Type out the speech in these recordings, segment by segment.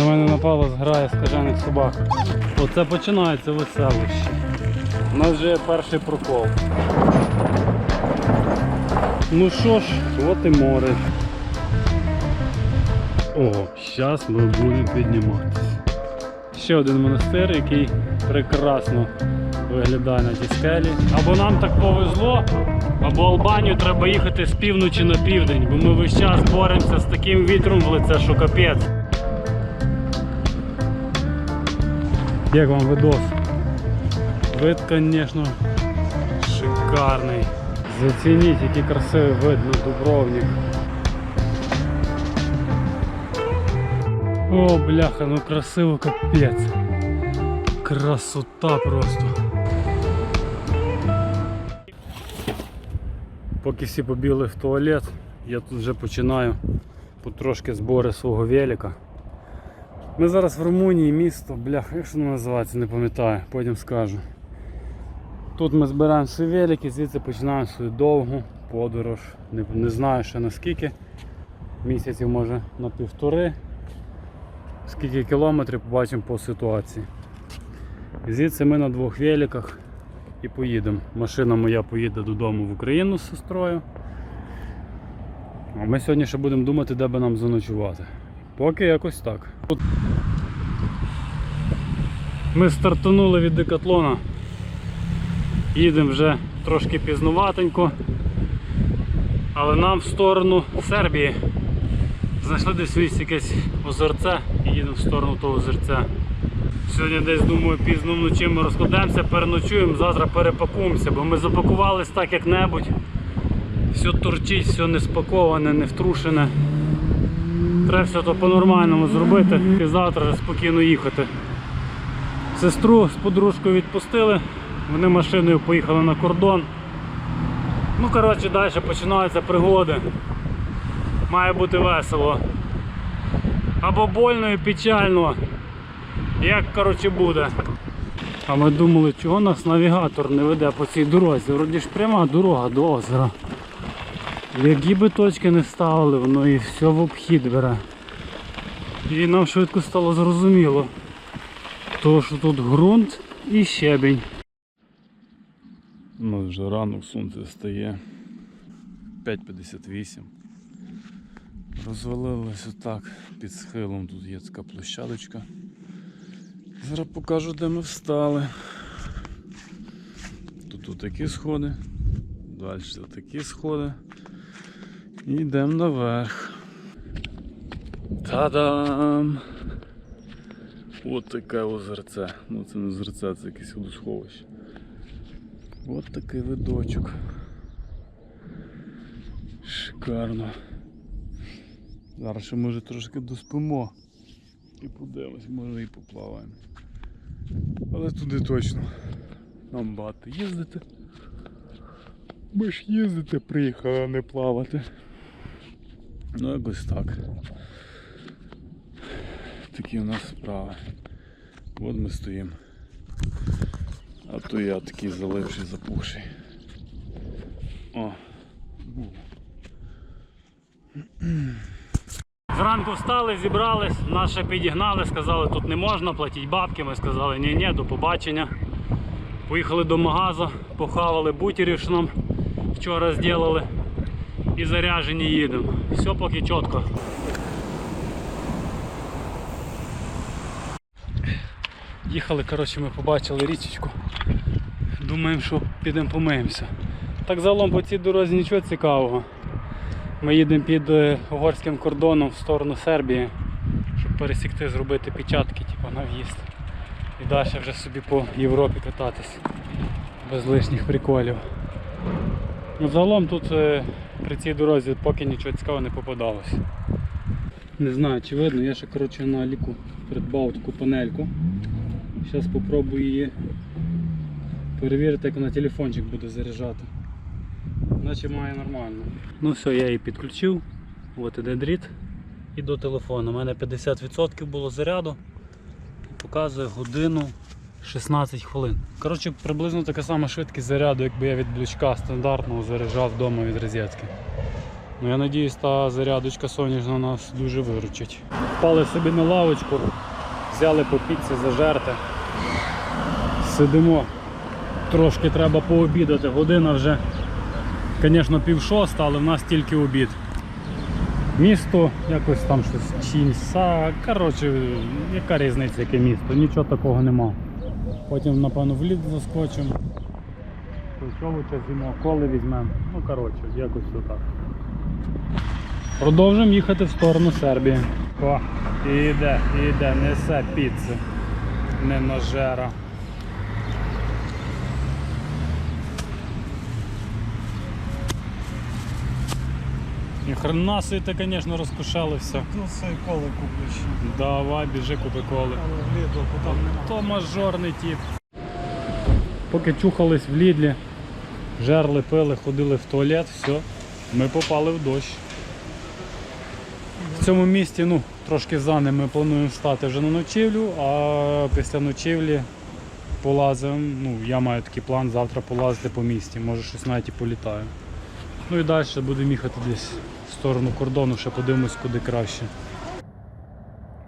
На мене напала зграя скажених собак. Оце починається веселище. У нас вже є перший прокол. Ну що ж, от і море. О, зараз ми будемо підніматися. Ще один монастир, який прекрасно виглядає на тій скелі. Або нам так повезло, або Албанію треба їхати з півночі на південь, бо ми весь час боремося з таким вітром в лице, що капець. Як вам видос? Вид, звісно, шикарний. Зацініть, який красивий вид на Дубровник. О, бляха, ну красиво капець. Красота просто. Поки всі побігли в туалет, я тут вже починаю потрошки збори свого велика. Ми зараз в Румунії, місто, бляха, як воно називається, не пам'ятаю, потім скажу. Тут ми збираємо свої велики, звідси починаємо свою довгу подорож. Не, не знаю ще наскільки. Місяців може на півтори. Скільки кілометрів побачимо по ситуації. Звідси ми на двох великах і поїдемо. Машина моя поїде додому в Україну з сестрою. А ми сьогодні ще будемо думати, де би нам заночувати. Поки якось так. Ми стартанули від декатлона. Їдемо вже трошки пізнуватенько. Але нам в сторону Сербії. Знайшли десь якесь озерце і їдемо в сторону того озерця. Сьогодні десь думаю пізно вночі ми розкладемося, переночуємо, завтра перепакуємося, бо ми запакувались так як-небудь. Все торчить, все не спаковане, не втрушене. Треба все то по-нормальному зробити і завтра спокійно їхати. Сестру з подружкою відпустили, вони машиною поїхали на кордон. Ну, коротше, далі починаються пригоди. Має бути весело. Або больно і печально. Як коротше буде. А ми думали, чого нас навігатор не веде по цій дорозі. Вроді ж пряма дорога до озера. Які би точки не ставили, воно і все в обхід бере. І нам швидко стало зрозуміло. То що тут ґрунт і щебінь. У нас вже ранок сонце стає 5.58. Розвалилось отак під схилом. Тут є така площадочка. Зараз покажу, де ми встали. Тут такі сходи, далі такі сходи. І йдемо наверх. Та-дам! От таке озерце. Ну це не озерце, це якесь водосховище. От такий видочок. Шикарно. Зараз ще може трошки доспимо і подивимось, може і поплаваємо. Але туди точно нам багато їздити. Ми ж їздити приїхали, а не плавати. Ну якось так. Такі у нас справи. От ми стоїмо. А то я такий заливший, запухший. О. Зранку встали, зібрались, нас підігнали, сказали, тут не можна платити бабки. Ми сказали, ні, ні, до побачення. Поїхали до магазу, похавали бутерів, що вчора зробили. І заряжені їдемо. Все поки чітко. Їхали, коротше, ми побачили річечку. Думаємо, що підемо помиємося. Так загалом по цій дорозі нічого цікавого. Ми їдемо під е, угорським кордоном в сторону Сербії, щоб пересікти, зробити печатки типу, на в'їзд. І далі вже собі по Європі кататись без лишніх приколів. Ну, загалом тут е, при цій дорозі поки нічого цікавого не попадалось. Не знаю чи видно, я ще коротше, на ліку придбав таку панельку. Зараз спробую її перевірити, як на телефончик буде заряджати. Наче має нормально. Ну все, я її підключив. От іде дріт. І до телефону. У мене 50% було заряду. Показує годину 16 хвилин. Коротше, приблизно така сама швидкість заряду, якби я від блючка стандартного заряджав вдома від розетки. Ну я надіюсь, та зарядочка сонячна нас дуже виручить. Впали собі на лавочку, взяли по піці зажерти. Сидимо. Трошки треба пообідати. Година вже, звісно, пів шоста, але в нас тільки обід. Місто, якось там щось Чінса. Коротше, яка різниця, яке місто? Нічого такого нема. Потім, напевно, в лід заскочимо. Овоча з'їмо, коли візьмемо. Ну, коротше, якось отак. Продовжуємо їхати в сторону Сербії. О, і йде, і йде, несе піци. Не ножера. І хрена си ти, звісно, розкошелився. Ну, це коли куплю ще. Давай, біжи, купи коли. Але нема. То мажорний тип. Поки чухались в Лідлі, жерли, пили, ходили в туалет, все, ми попали в дощ. В цьому місті ну, трошки за ним ми плануємо встати вже на ночівлю, а після ночівлі полазимо. Ну, я маю такий план завтра полазити по місті, може щось навіть і політаю. Ну і далі будемо їхати десь сторону кордону, ще подивимось куди краще.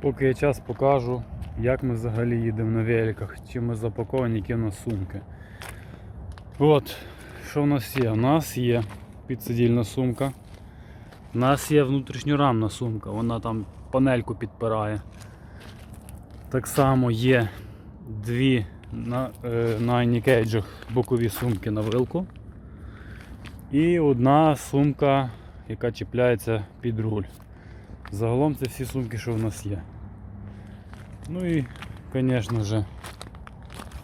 Поки є час покажу, як ми взагалі їдемо на великах, чим ми запаковані, які в нас сумки. От, що в нас є? У нас є підсидільна сумка. У нас є внутрішньорамна сумка, вона там панельку підпирає. Так само є дві на, е, бокові сумки на вилку. І одна сумка, яка чіпляється під руль. Загалом це всі сумки, що в нас є. Ну і, звісно ж,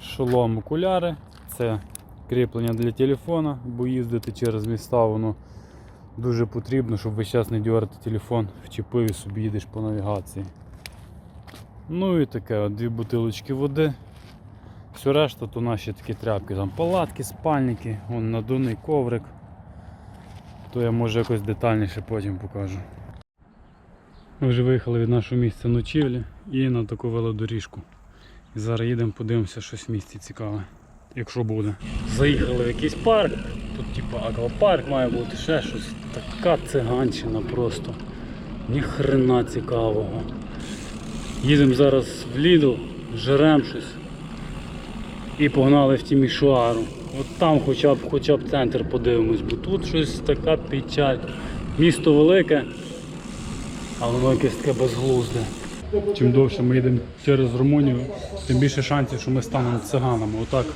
шолом окуляри. Це кріплення для телефона, бо їздити через міста воно дуже потрібно, щоб весь час не дьорати телефон, вчепив і собі їдеш по навігації. Ну і таке, от дві бутилочки води. Все решта то наші такі тряпки, там палатки, спальники, вон надувний коврик. То я може якось детальніше потім покажу. Ми вже виїхали від нашого місця ночівлі і на таку велодоріжку. І зараз їдемо, подивимося щось в місті цікаве, якщо буде. Заїхали в якийсь парк, тут типу аквапарк має бути, ще щось. Така циганщина просто. Ніхрена цікавого. Їдемо зараз в Лідл, жеремо щось. І погнали в Тімішуару. От там хоча б хоча б центр подивимось, бо тут щось така печаль. Місто велике, а воно якесь таке безглузде. Чим довше ми їдемо через Румунію, тим більше шансів, що ми станемо циганами. Отак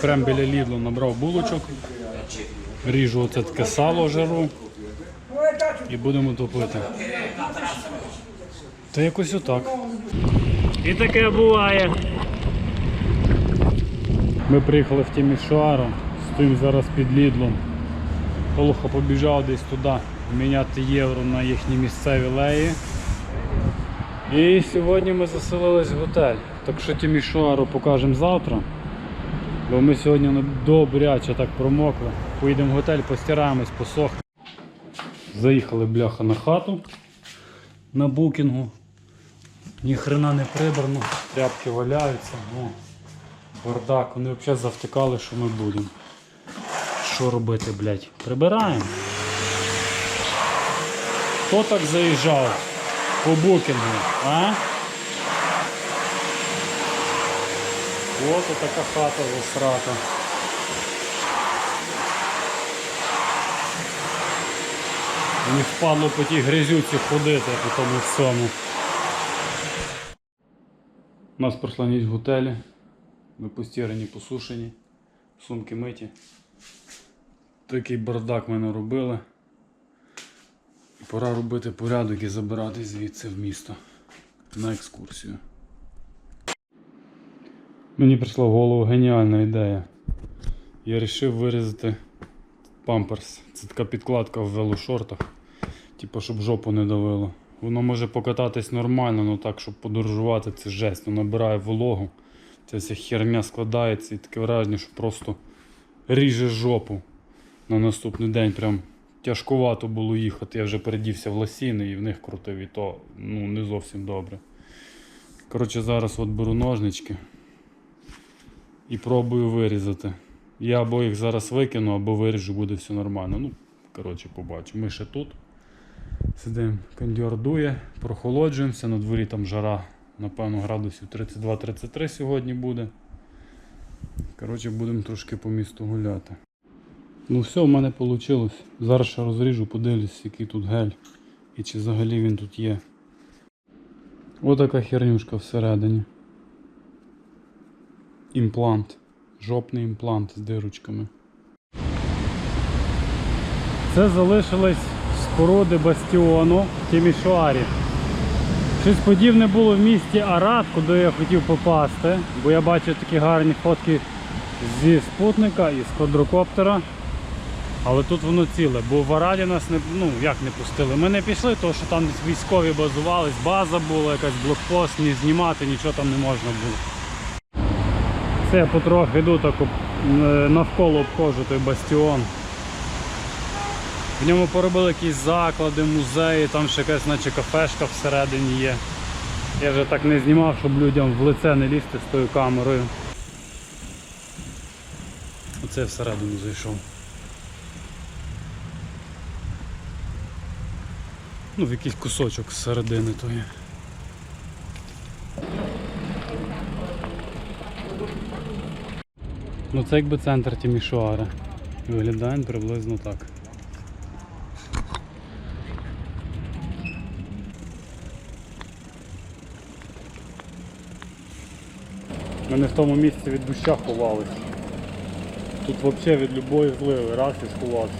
прямо біля Лідлу набрав булочок, ріжу оце таке сало жару і будемо топити. Та якось отак. І таке буває. Ми приїхали в Тімішуару, стоїмо зараз під Лідлом. Олуха побіжав десь туди міняти євро на їхні місцеві леї. І сьогодні ми заселились в готель. Так що Тімішуару покажемо завтра. Бо ми сьогодні ну, добряче так промокли. Поїдемо в готель, постираємось, посохнемо. Заїхали бляха на хату на букінгу. Ні хрена не прибрано, тряпки валяються. О, бардак, вони взагалі завтикали, що ми будемо. Що робити, блядь? Прибираємо. Хто так заїжджав по букінгу, а? От така хата засрата. Мені впадло по тій грязюці ходити по тому всьому. У нас пройшла ніч в готелі. Ми постірані, посушені, сумки миті. Такий бардак ми наробили. Пора робити порядок і забирати звідси в місто на екскурсію. Мені прийшла в голову геніальна ідея. Я вирішив вирізати памперс. Це така підкладка в велошортах. Типу, щоб жопу не давило. Воно може покататись нормально, але так, щоб подорожувати, це жесть. Воно набирає вологу. Ця вся херня складається і таке враження, що просто ріже жопу на наступний день. Прям тяжкувато було їхати. Я вже передівся в лосіни і в них крутив, і то ну, не зовсім добре. Коротше, зараз от беру ножнички і пробую вирізати. Я або їх зараз викину, або виріжу, буде все нормально. Ну, коротше, побачимо. Ми ще тут. Сидимо, кондьор дує, прохолоджуємося, на дворі там жара, напевно, градусів 32-33 сьогодні буде. Коротше, будемо трошки по місту гуляти. Ну все, в мене вийшло. Зараз ще розріжу, подивлюсь, який тут гель і чи взагалі він тут є. Отака хернюшка всередині. Імплант. Жопний імплант з дирочками. Це залишились споруди бастіону Тімішуарі. Щось подібне було в місті Арат, куди я хотів попасти, бо я бачив такі гарні фотки зі спутника і з квадрокоптера. Але тут воно ціле, бо в Араді нас не, ну, як не пустили. Ми не пішли, тому що там військові базувались, база була, якась блокпост, ні знімати, нічого там не можна було. Це я потрохи йду так е, навколо обходжу той бастіон. В ньому поробили якісь заклади, музеї, там ще якась наче кафешка всередині є. Я вже так не знімав, щоб людям в лице не лізти з тою камерою. Оце я всередину зайшов. Ну, в якийсь кусочок з середини тої. Ну це якби центр Тімішуара. Виглядає приблизно так. Ми не в тому місці від доща ховались. Тут взагалі від любої зливи раз і сховався.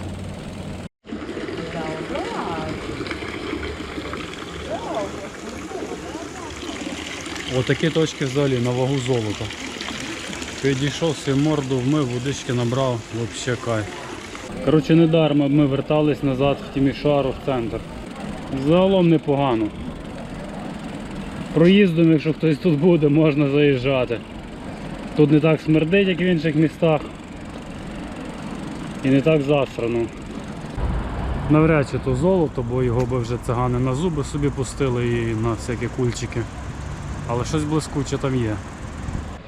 Отакі точки взагалі на вагу золота. Підійшов свій морду, вмив, водички набрав, взагалі кайф. Коротше, недарма ми вертались назад в Тімішару в центр. Загалом непогано. Проїздом, якщо хтось тут буде, можна заїжджати. Тут не так смердить, як в інших містах. І не так засрано. Навряд чи то золото, бо його би вже цигани на зуби собі пустили і на всякі кульчики. Але щось блискуче там є.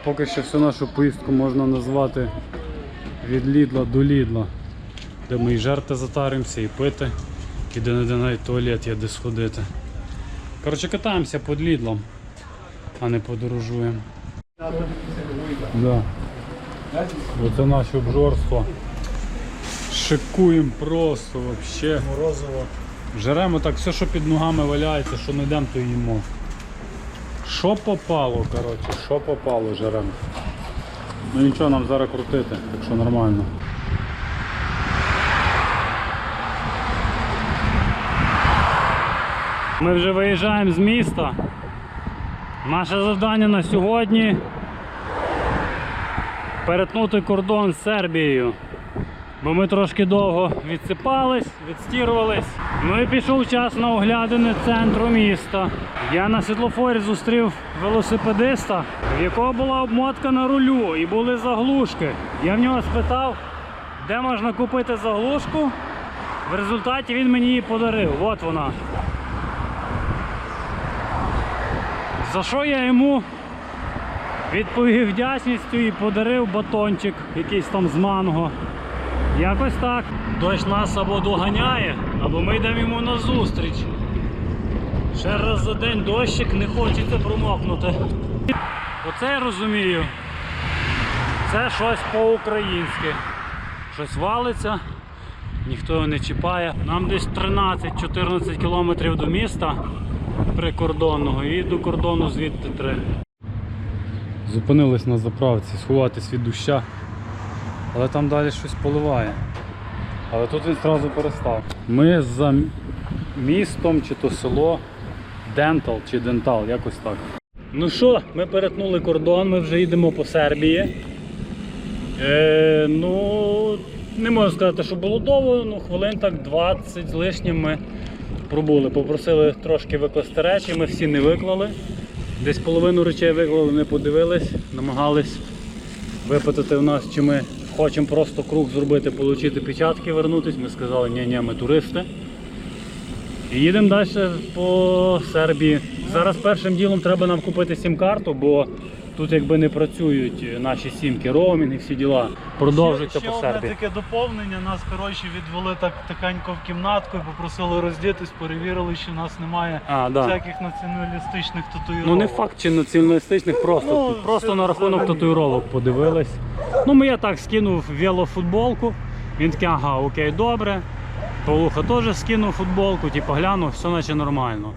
Поки що всю нашу поїздку можна назвати від Лідла до Лідла, де ми і жерти затаримося, і пити, і де не де навіть туалет є де сходити. Коротше, катаємося під Лідлом, а не подорожуємо. Да. Оце наше обжорство. Шикуємо просто вообще. Морозиво. Жеремо так все, що під ногами валяється, що не йдемо, то їмо. Що попало, коротше, що попало жеремо. Ну нічого, нам зараз крутити, так що нормально. Ми вже виїжджаємо з міста. Наше завдання на сьогодні перетнути кордон з Сербією. Бо ми трошки довго відсипались, відстірувались. Ну і пішов час на оглядини центру міста. Я на світлофорі зустрів велосипедиста, в якого була обмотка на рулю і були заглушки. Я в нього спитав, де можна купити заглушку. В результаті він мені її подарив. От вона. За що я йому відповів вдячністю і подарив батончик, якийсь там з манго. Якось так. Дощ нас або доганяє, або ми йдемо йому на зустріч. Ще раз за день дощик не хочеться промокнути. Оце я розумію. Це щось по-українськи. Щось валиться, ніхто його не чіпає. Нам десь 13-14 кілометрів до міста прикордонного і до кордону звідти 3. Зупинились на заправці, сховатись від доща. Але там далі щось поливає. Але тут він одразу перестав. Ми за містом чи то село Дентал чи Дентал, якось так. Ну що, ми перетнули кордон, ми вже їдемо по Сербії. Е, ну, не можу сказати, що було довго, ну хвилин так 20 з лишнім ми пробули. Попросили трошки викласти речі, ми всі не виклали. Десь половину речей виклали, не подивились, намагались випитати в нас, чи ми хочемо просто круг зробити, отримати печатки, вернутись. Ми сказали, ні, ні, ми туристи. І їдемо далі по Сербії. Зараз першим ділом треба нам купити сім-карту, бо Тут якби не працюють наші сімки, роумінг і всі діла. Продовжуйте ще, по ще одне таке доповнення. Нас коротше відвели так тихенько в кімнатку попросили роздітись, перевірили, що в нас немає А, да. всяких націоналістичних татуїровок. Ну не факт чи націоналістичних, просто, Ну, просто на рахунок взагалі. татуїровок подивились. Ну, ми я так скинув велофутболку. Він такий, ага, окей, добре. Павлуха теж скинув футболку, типу глянув, все наче нормально.